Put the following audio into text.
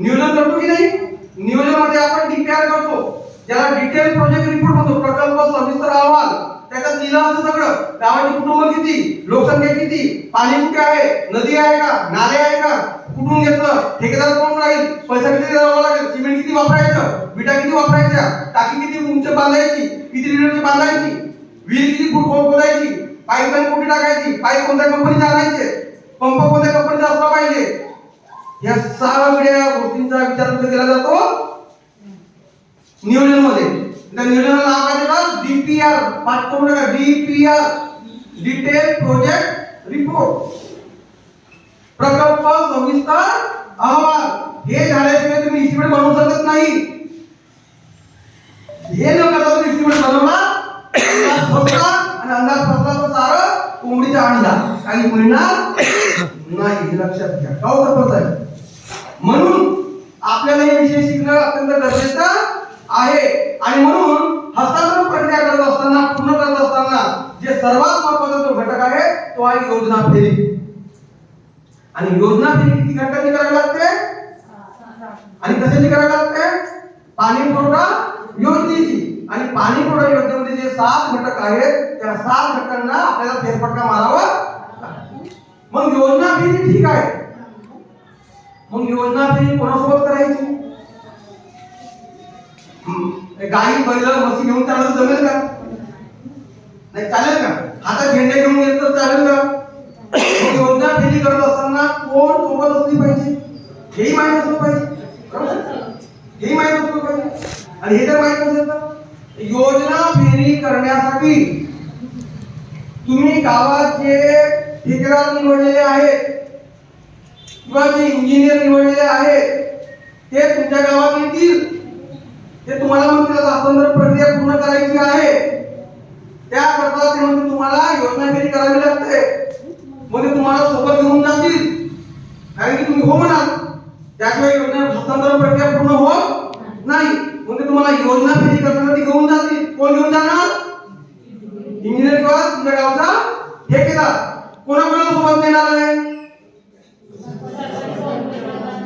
नियोजन करतो की नाही? नियोजनामध्ये आपण डीपीआर करतो. ज्याला डिटेल प्रोजेक्ट रिपोर्ट म्हणतो प्रकल्प सविस्तर अहवाल त्याच्यात लिहिलं असं सगळं. गावाची कुटुंब किती? लोकसंख्या किती? पाणी कुठे आहे? नदी आहे का? नाले आहे का? कुठून घेतलं? ठेकेदार कोण राहील? पैसा किती द्यावा लागेल? सिमेंट किती वापरायचं? विटा किती वापरायच्या? टाकी किती उंच बांधायची? किती लिटरची बांधायची? वीज किती खोदायची? पाईपलाईन कुठे टाकायची? पाईप कोणत्या कंपनीचे आणायचे? पंप कोणत्या कंपनीचा या सगळ्या गोष्टींचा विचार कुठे केला जातो. नियोजनमध्ये त्या नियोजनाला नाव काय देतात डीपीआर पाठ करू डीपीआर डिटेल प्रोजेक्ट रिपोर्ट प्रकल्प सविस्तर अहवाल. हे झाल्याशिवाय तुम्ही इस्टिमेट बनवू शकत नाही. हे न करता तुम्ही इस्टिमेट बनवला अंदाज फसला आणि अंदाज फसला तर सारं कोंबडीचा अंडा. काही मिळणार नाही. लक्षात घ्या. का सरपंच आहे म्हणून आपल्याला हे विषय शिकणं अत्यंत गरजेचं आहे. आणि म्हणून हस्तांतरण प्रक्रिया करत असताना पूर्ण करत असताना जे सर्वात महत्त्वाचा जो घटक आहे तो आहे योजना फेरी. आणि योजना फेरी किती घटकांनी करावी लागते? आणि कशाची करावी लागते? पाणी पुरवठा योजनेची. आणि पाणी पुरवठा योजनेमध्ये जे सात घटक आहेत त्या सात घटकांना आपल्याला फेरफटका मारावा मग योजना फेरी ठीक आहे. मग योजना फेरी कोणासोबत करायची? गाई बैल म्हशी घेऊन चालत जमेल का? नाही चालेल का? आता झेंडे घेऊन गेलं तर चालेल का? योजना फेरी करत असताना कोण सोबत असली पाहिजे? हेही माहीत असलं पाहिजे. हेही माहीत असलं पाहिजे. आणि हे जर माहीत नसेल तर? योजना फेरी करण्यासाठी तुम्ही गावात जे ठेकेदार निवडलेले आहेत किंवा जे इंजिनियर निवडलेले आहेत ते तुमच्या गावात येतील. ते तुम्हाला म्हणतील आता हस्तांतरण प्रक्रिया पूर्ण करायची आहे. त्याकरता ते म्हणजे तुम्हाला योजना फेरी करावी लागते. मग ते तुम्हाला सोबत घेऊन जातील. कारण की तुम्ही हो म्हणाल त्याशिवाय योजना हस्तांतरण प्रक्रिया पूर्ण होत नाही. मग ते तुम्हाला योजना फेरी करण्यासाठी घेऊन जातील. कोण घेऊन जाणार? इंजिनियर किंवा तुमच्या गावचा ठेकेदार. कोणाकोणा सोबत नेणार आहे?